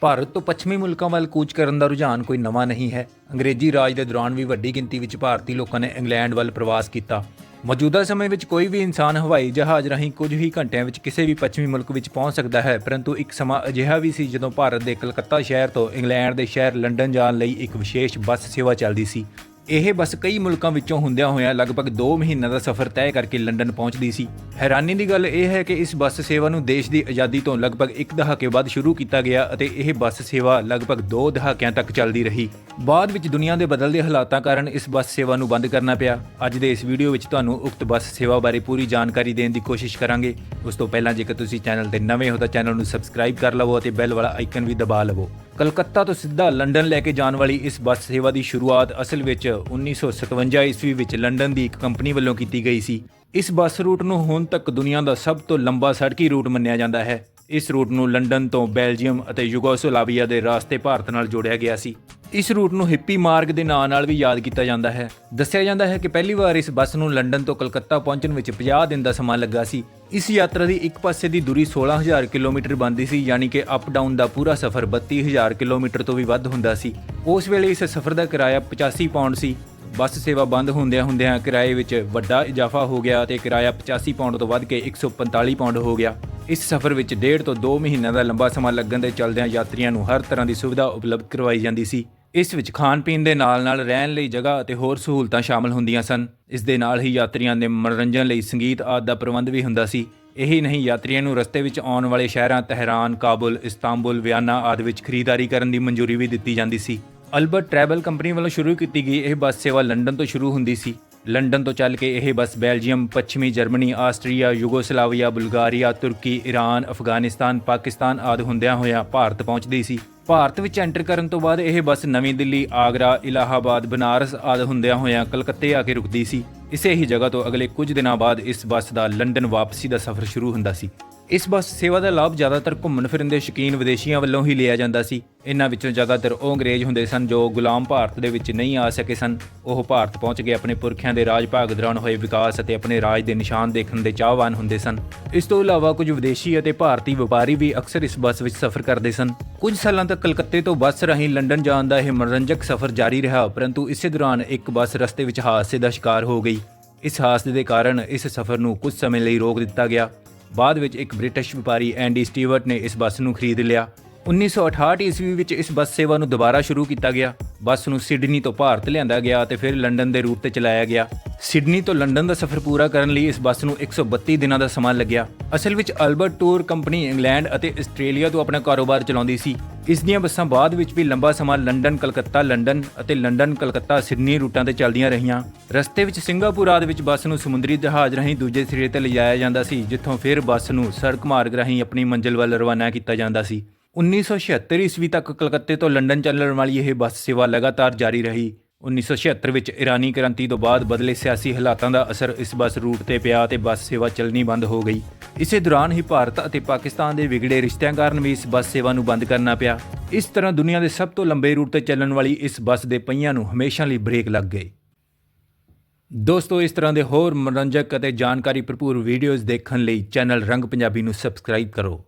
ਭਾਰਤ ਤੋਂ ਪੱਛਮੀ ਮੁਲਕਾਂ ਵੱਲ ਕੂਚ ਕਰਨ ਦਾ ਰੁਝਾਨ ਕੋਈ ਨਵਾਂ ਨਹੀਂ ਹੈ। ਅੰਗਰੇਜ਼ੀ ਰਾਜ ਦੇ ਦੌਰਾਨ ਵੀ ਵੱਡੀ ਗਿਣਤੀ ਵਿੱਚ ਭਾਰਤੀ ਲੋਕਾਂ ਨੇ ਇੰਗਲੈਂਡ ਵੱਲ ਪ੍ਰਵਾਸ ਕੀਤਾ। ਮੌਜੂਦਾ ਸਮੇਂ ਵਿੱਚ ਕੋਈ ਵੀ ਇਨਸਾਨ ਹਵਾਈ ਜਹਾਜ਼ ਰਾਹੀਂ ਕੁਝ ਹੀ ਘੰਟਿਆਂ ਵਿੱਚ ਕਿਸੇ ਵੀ ਪੱਛਮੀ ਮੁਲਕ ਵਿੱਚ ਪਹੁੰਚ ਸਕਦਾ ਹੈ, ਪਰੰਤੂ ਇੱਕ ਸਮਾਂ ਅਜਿਹਾ ਵੀ ਸੀ ਜਦੋਂ ਭਾਰਤ ਦੇ ਕਲਕੱਤਾ ਸ਼ਹਿਰ ਤੋਂ ਇੰਗਲੈਂਡ ਦੇ ਸ਼ਹਿਰ ਲੰਡਨ ਜਾਣ ਲਈ ਇੱਕ ਵਿਸ਼ੇਸ਼ ਬੱਸ ਸੇਵਾ ਚੱਲਦੀ ਸੀ। ਇਹ ਬੱਸ ਕਈ ਮੁਲਕਾਂ ਵਿੱਚੋਂ ਹੁੰਦਿਆਂ ਹੋਇਆਂ ਲਗਭਗ 2 ਮਹੀਨਿਆਂ ਦਾ ਸਫ਼ਰ ਤੈਅ ਕਰਕੇ ਲੰਡਨ ਪਹੁੰਚਦੀ ਸੀ। ਹੈਰਾਨੀ ਦੀ ਗੱਲ ਇਹ ਹੈ ਕਿ ਇਸ ਬੱਸ ਸੇਵਾ ਨੂੰ ਦੇਸ਼ ਦੀ ਆਜ਼ਾਦੀ ਤੋਂ ਲਗਭਗ ਇੱਕ ਦਹਾਕੇ ਬਾਅਦ ਸ਼ੁਰੂ ਕੀਤਾ ਗਿਆ ਅਤੇ ਇਹ ਬੱਸ ਸੇਵਾ ਲਗਭਗ 2 ਦਹਾਕਿਆਂ ਤੱਕ ਚੱਲਦੀ ਰਹੀ। ਬਾਅਦ ਵਿੱਚ ਦੁਨੀਆ ਦੇ ਬਦਲਦੇ ਹਾਲਾਤਾਂ ਕਾਰਨ ਇਸ ਬੱਸ ਸੇਵਾ ਨੂੰ ਬੰਦ ਕਰਨਾ ਪਿਆ। ਅੱਜ ਦੇ ਇਸ ਵੀਡੀਓ ਵਿੱਚ ਤੁਹਾਨੂੰ ਉਕਤ ਬੱਸ ਸੇਵਾ ਬਾਰੇ ਪੂਰੀ ਜਾਣਕਾਰੀ ਦੇਣ ਦੀ ਕੋਸ਼ਿਸ਼ ਕਰਾਂਗੇ। ਉਸ ਤੋਂ ਪਹਿਲਾਂ ਜੇਕਰ ਤੁਸੀਂ ਚੈਨਲ ਤੇ ਨਵੇਂ ਹੋ ਤਾਂ ਚੈਨਲ ਨੂੰ ਸਬਸਕ੍ਰਾਈਬ ਕਰ ਲਵੋ ਅਤੇ ਬੈਲ ਵਾਲਾ ਆਈਕਨ ਵੀ ਦਬਾ ਲਵੋ। ਕਲਕੱਤਾ ਤੋਂ ਸਿੱਧਾ ਲੰਡਨ ਲੈ ਕੇ ਜਾਣ ਵਾਲੀ ਇਸ ਬੱਸ ਸੇਵਾ ਦੀ ਸ਼ੁਰੂਆਤ ਅਸਲ ਵਿੱਚ 1957 ਈਸਵੀ ਵਿੱਚ ਲੰਡਨ ਦੀ ਇੱਕ ਕੰਪਨੀ ਵੱਲੋਂ ਕੀਤੀ ਗਈ ਸੀ। ਇਸ ਬੱਸ ਰੂਟ ਨੂੰ ਹੁਣ ਤੱਕ ਦੁਨੀਆ ਦਾ ਸਭ ਤੋਂ ਲੰਬਾ ਸੜਕੀ ਰੂਟ ਮੰਨਿਆ ਜਾਂਦਾ ਹੈ। ਇਸ ਰੂਟ ਨੂੰ ਲੰਡਨ ਤੋਂ ਬੈਲਜੀਅਮ ਅਤੇ ਯੂਗੋਸਲਾਵੀਆ ਦੇ ਰਾਸਤੇ ਭਾਰਤ ਨਾਲ ਜੋੜਿਆ ਗਿਆ ਸੀ। ਇਸ ਰੂਟ ਨੂੰ ਹਿੱਪੀ ਮਾਰਗ ਦੇ ਨਾਂ ਨਾਲ ਵੀ ਯਾਦ ਕੀਤਾ ਜਾਂਦਾ ਹੈ। ਦੱਸਿਆ ਜਾਂਦਾ ਹੈ ਕਿ ਪਹਿਲੀ ਵਾਰ ਇਸ ਬੱਸ ਨੂੰ ਲੰਡਨ ਤੋਂ ਕਲਕੱਤਾ ਪਹੁੰਚਣ ਵਿੱਚ 50 ਦਿਨ ਦਾ ਸਮਾਂ ਲੱਗਾ ਸੀ। ਇਸ ਯਾਤਰਾ ਦੀ ਇੱਕ ਪਾਸੇ ਦੀ ਦੂਰੀ 16000 ਕਿਲੋਮੀਟਰ ਬਣਦੀ ਸੀ, ਯਾਨੀ ਕਿ ਅਪ ਡਾਊਨ ਦਾ ਪੂਰਾ ਸਫ਼ਰ 32000 ਕਿਲੋਮੀਟਰ ਤੋਂ ਵੀ ਵੱਧ ਹੁੰਦਾ ਸੀ। ਉਸ ਵੇਲੇ ਇਸ ਸਫ਼ਰ ਦਾ ਕਿਰਾਇਆ 85 ਪਾਉਂਡ ਸੀ। ਬੱਸ ਸੇਵਾ ਬੰਦ ਹੁੰਦਿਆਂ ਹੁੰਦਿਆਂ ਕਿਰਾਏ ਵਿੱਚ ਵੱਡਾ ਇਜ਼ਾਫਾ ਹੋ ਗਿਆ ਤੇ ਕਿਰਾਇਆ 85 ਪਾਉਂਡ ਤੋਂ ਵੱਧ ਕੇ 145 ਪਾਉਂਡ ਹੋ ਗਿਆ। ਇਸ ਸਫ਼ਰ ਵਿੱਚ ਡੇਢ ਤੋਂ 2 ਮਹੀਨਿਆਂ ਦਾ ਲੰਬਾ ਸਮਾਂ ਲੱਗਣ ਦੇ ਚਲਦਿਆਂ ਯਾਤਰੀਆਂ ਨੂੰ ਹਰ ਤਰ੍ਹਾਂ ਦੀ ਸੁਵਿਧਾ ਉਪਲਬਧ ਕਰਵਾਈ ਜਾਂਦੀ ਸੀ। ਇਸ ਵਿੱਚ ਖਾਣ ਪੀਣ ਦੇ ਨਾਲ-ਨਾਲ ਰਹਿਣ ਲਈ ਜਗ੍ਹਾ ਅਤੇ ਹੋਰ ਸਹੂਲਤਾਂ ਸ਼ਾਮਲ ਹੁੰਦੀਆਂ ਸਨ। ਇਸ ਦੇ ਨਾਲ ਹੀ ਯਾਤਰੀਆਂ ਦੇ ਮਨੋਰੰਜਨ ਲਈ ਸੰਗੀਤ ਆਦਿ ਦਾ ਪ੍ਰਬੰਧ ਵੀ ਹੁੰਦਾ ਸੀ। ਇਹੀ ਨਹੀਂ, ਯਾਤਰੀਆਂ ਨੂੰ ਰਸਤੇ ਵਿੱਚ ਆਉਣ ਵਾਲੇ ਸ਼ਹਿਰਾਂ ਤਹਿਰਾਨ, ਕਾਬੁਲ, ਇਸਤਾਂਬੁਲ, ਵਿਆਨਾ ਆਦਿ ਵਿੱਚ ਖਰੀਦਦਾਰੀ ਕਰਨ ਦੀ ਮਨਜ਼ੂਰੀ ਵੀ ਦਿੱਤੀ ਜਾਂਦੀ ਸੀ। ਅਲਬਰਟ ਟਰੈਵਲ ਕੰਪਨੀ ਵੱਲੋਂ ਸ਼ੁਰੂ ਕੀਤੀ ਗਈ ਇਹ ਬੱਸ ਸੇਵਾ ਲੰਡਨ ਤੋਂ ਸ਼ੁਰੂ ਹੁੰਦੀ ਸੀ। ਲੰਡਨ ਤੋਂ ਚੱਲ ਕੇ ਇਹ ਬੱਸ ਬੈਲਜੀਅਮ, ਪੱਛਮੀ ਜਰਮਨੀ, ਆਸਟਰੀਆ, ਯੂਗੋਸਲਾਵੀਆ, ਬੁਲਗਾਰੀਆ, ਤੁਰਕੀ ਈਰਾਨ ਅਫਗਾਨਿਸਤਾਨ, ਪਾਕਿਸਤਾਨ ਆਦਿ ਹੁੰਦਿਆਂ ਹੋਇਆਂ ਭਾਰਤ ਪਹੁੰਚਦੀ ਸੀ। ਭਾਰਤ ਵਿੱਚ ਐਂਟਰ ਕਰਨ ਤੋਂ ਬਾਅਦ ਇਹ ਬੱਸ ਨਵੀਂ ਦਿੱਲੀ, ਆਗਰਾ, ਇਲਾਹਾਬਾਦ, ਬਨਾਰਸ ਆਦਿ ਹੁੰਦਿਆਂ ਹੋਇਆਂ ਕਲਕੱਤੇ ਆ ਕੇ ਰੁਕਦੀ ਸੀ। ਇਸੇ ਹੀ ਜਗ੍ਹਾ ਤੋਂ ਅਗਲੇ ਕੁਝ ਦਿਨਾਂ ਬਾਅਦ ਇਸ ਬੱਸ ਦਾ ਲੰਡਨ ਵਾਪਸੀ ਦਾ ਸਫ਼ਰ ਸ਼ੁਰੂ ਹੁੰਦਾ ਸੀ। ਇਸ ਬੱਸ ਸੇਵਾ ਦਾ ਲਾਭ ਜ਼ਿਆਦਾਤਰ ਘੁੰਮਣ ਫਿਰਨ ਦੇ ਸ਼ੌਕੀਨ ਵਿਦੇਸ਼ੀਆਂ ਵੱਲੋਂ ਹੀ ਲਿਆ ਜਾਂਦਾ ਸੀ। ਇਹਨਾਂ ਵਿੱਚੋਂ ਜ਼ਿਆਦਾਤਰ ਉਹ ਅੰਗਰੇਜ਼ ਹੁੰਦੇ ਸਨ ਜੋ ਗੁਲਾਮ ਭਾਰਤ ਦੇ ਵਿੱਚ ਨਹੀਂ ਆ ਸਕੇ ਸਨ। ਉਹ ਭਾਰਤ ਪਹੁੰਚ ਕੇ ਆਪਣੇ ਪੁਰਖਿਆਂ ਦੇ ਰਾਜ ਭਾਗ ਦੌਰਾਨ ਹੋਏ ਵਿਕਾਸ ਅਤੇ ਆਪਣੇ ਰਾਜ ਦੇ ਨਿਸ਼ਾਨ ਦੇਖਣ ਦੇ ਚਾਹਵਾਨ ਹੁੰਦੇ ਸਨ। ਇਸ ਤੋਂ ਇਲਾਵਾ ਕੁਝ ਵਿਦੇਸ਼ੀ ਅਤੇ ਭਾਰਤੀ ਵਪਾਰੀ ਵੀ ਅਕਸਰ ਇਸ ਬੱਸ ਵਿੱਚ ਸਫ਼ਰ ਕਰਦੇ ਸਨ। ਕੁਝ ਸਾਲਾਂ ਤੱਕ ਕਲਕੱਤੇ ਤੋਂ ਬੱਸ ਰਾਹੀਂ ਲੰਡਨ ਜਾਣ ਦਾ ਇਹ ਮਨੋਰੰਜਕ ਸਫ਼ਰ ਜਾਰੀ ਰਿਹਾ, ਪਰੰਤੂ ਇਸੇ ਦੌਰਾਨ ਇੱਕ ਬੱਸ ਰਸਤੇ ਵਿੱਚ ਹਾਦਸੇ ਦਾ ਸ਼ਿਕਾਰ ਹੋ ਗਈ। ਇਸ ਹਾਦਸੇ ਦੇ ਕਾਰਨ ਇਸ ਸਫ਼ਰ ਨੂੰ ਕੁਝ ਸਮੇਂ ਲਈ ਰੋਕ ਦਿੱਤਾ ਗਿਆ। ਬਾਅਦ ਵਿੱਚ ਇੱਕ ਬ੍ਰਿਟਿਸ਼ ਵਪਾਰੀ ਐਂਡੀ ਸਟੀਵਰਟ ਨੇ ਇਸ ਬੱਸ ਨੂੰ ਖਰੀਦ ਲਿਆ। 1968 ਈਸਵੀ ਵਿੱਚ ਇਸ ਬੱਸ ਸੇਵਾ ਨੂੰ ਦੁਬਾਰਾ ਸ਼ੁਰੂ ਕੀਤਾ ਗਿਆ। ਬੱਸ ਨੂੰ ਸਿਡਨੀ ਤੋਂ ਭਾਰਤ ਲਿਆਂਦਾ ਗਿਆ ਅਤੇ ਫਿਰ ਲੰਡਨ ਦੇ ਰੂਟ ਤੇ ਚਲਾਇਆ ਗਿਆ। ਸਿਡਨੀ ਤੋਂ ਲੰਡਨ ਦਾ ਸਫ਼ਰ ਪੂਰਾ ਕਰਨ ਲਈ ਇਸ ਬੱਸ ਨੂੰ 132 ਦਿਨਾਂ ਦਾ ਸਮਾਂ ਲੱਗਿਆ। ਅਸਲ ਵਿੱਚ ਅਲਬਰਟ ਟੂਰ ਕੰਪਨੀ ਇੰਗਲੈਂਡ ਅਤੇ ਆਸਟ੍ਰੇਲੀਆ ਤੋਂ ਆਪਣਾ ਕਾਰੋਬਾਰ ਚਲਾਉਂਦੀ ਸੀ। ਇਸ ਦੀਆਂ ਬੱਸਾਂ ਬਾਅਦ ਵਿੱਚ ਵੀ ਲੰਬਾ ਸਮਾਂ ਲੰਡਨ, ਕਲਕੱਤਾ, ਲੰਡਨ ਅਤੇ ਲੰਡਨ, ਕਲਕੱਤਾ, ਸਿਡਨੀ ਰੂਟਾਂ ਤੇ ਚੱਲਦੀਆਂ ਰਹੀਆਂ। ਰਸਤੇ ਵਿੱਚ ਸਿੰਗਾਪੁਰ ਆਦਿ ਵਿੱਚ ਬੱਸ ਨੂੰ ਸਮੁੰਦਰੀ ਜਹਾਜ਼ ਰਾਹੀਂ ਦੂਜੇ ਸਿਰੇ ਤੇ ਲਿਜਾਇਆ ਜਾਂਦਾ ਸੀ, ਜਿੱਥੋਂ ਫਿਰ ਬੱਸ ਨੂੰ ਸੜਕ ਮਾਰਗ ਰਾਹੀਂ ਆਪਣੀ ਮੰਜ਼ਿਲ ਵੱਲ ਰਵਾਨਾ ਕੀਤਾ ਜਾਂਦਾ ਸੀ। 1976 ਈਸਵੀ ਤੱਕ ਕਲਕੱਤੇ ਤੋਂ ਲੰਡਨ ਚੱਲਣ ਵਾਲੀ ਇਹ ਬੱਸ ਸੇਵਾ ਲਗਾਤਾਰ ਜਾਰੀ ਰਹੀ। 1976 ਵਿੱਚ ਇਰਾਨੀ ਕ੍ਰਾਂਤੀ ਤੋਂ ਬਾਅਦ ਬਦਲੇ ਸਿਆਸੀ ਹਾਲਾਤਾਂ ਦਾ ਅਸਰ ਇਸ ਬੱਸ ਰੂਟ ਤੇ ਪਿਆ ਤੇ ਬੱਸ ਸੇਵਾ ਚੱਲਣੀ ਬੰਦ ਹੋ ਗਈ। ਇਸੇ ਦੌਰਾਨ ਹੀ ਭਾਰਤ ਅਤੇ ਪਾਕਿਸਤਾਨ ਦੇ ਵਿਗੜੇ ਰਿਸ਼ਤਿਆਂ ਕਾਰਨ ਵੀ ਇਸ ਬੱਸ ਸੇਵਾ ਨੂੰ ਬੰਦ ਕਰਨਾ ਪਿਆ। ਇਸ ਤਰ੍ਹਾਂ ਦੁਨੀਆ ਦੇ ਸਭ ਤੋਂ ਲੰਬੇ ਰੂਟ ਤੇ ਚੱਲਣ ਵਾਲੀ ਇਸ ਬੱਸ ਦੇ ਪਹੀਆਂ ਨੂੰ ਹਮੇਸ਼ਾ ਲਈ ਬ੍ਰੇਕ ਲੱਗ ਗਏ ਦੋਸਤੋ, ਇਸ ਤਰ੍ਹਾਂ ਦੇ ਹੋਰ ਮਨੋਰੰਜਕ ਅਤੇ ਜਾਣਕਾਰੀ ਭਰਪੂਰ ਵੀਡੀਓਜ਼ ਦੇਖਣ ਲਈ ਚੈਨਲ ਰੰਗ ਪੰਜਾਬੀ ਨੂੰ ਸਬਸਕ੍ਰਾਈਬ ਕਰੋ।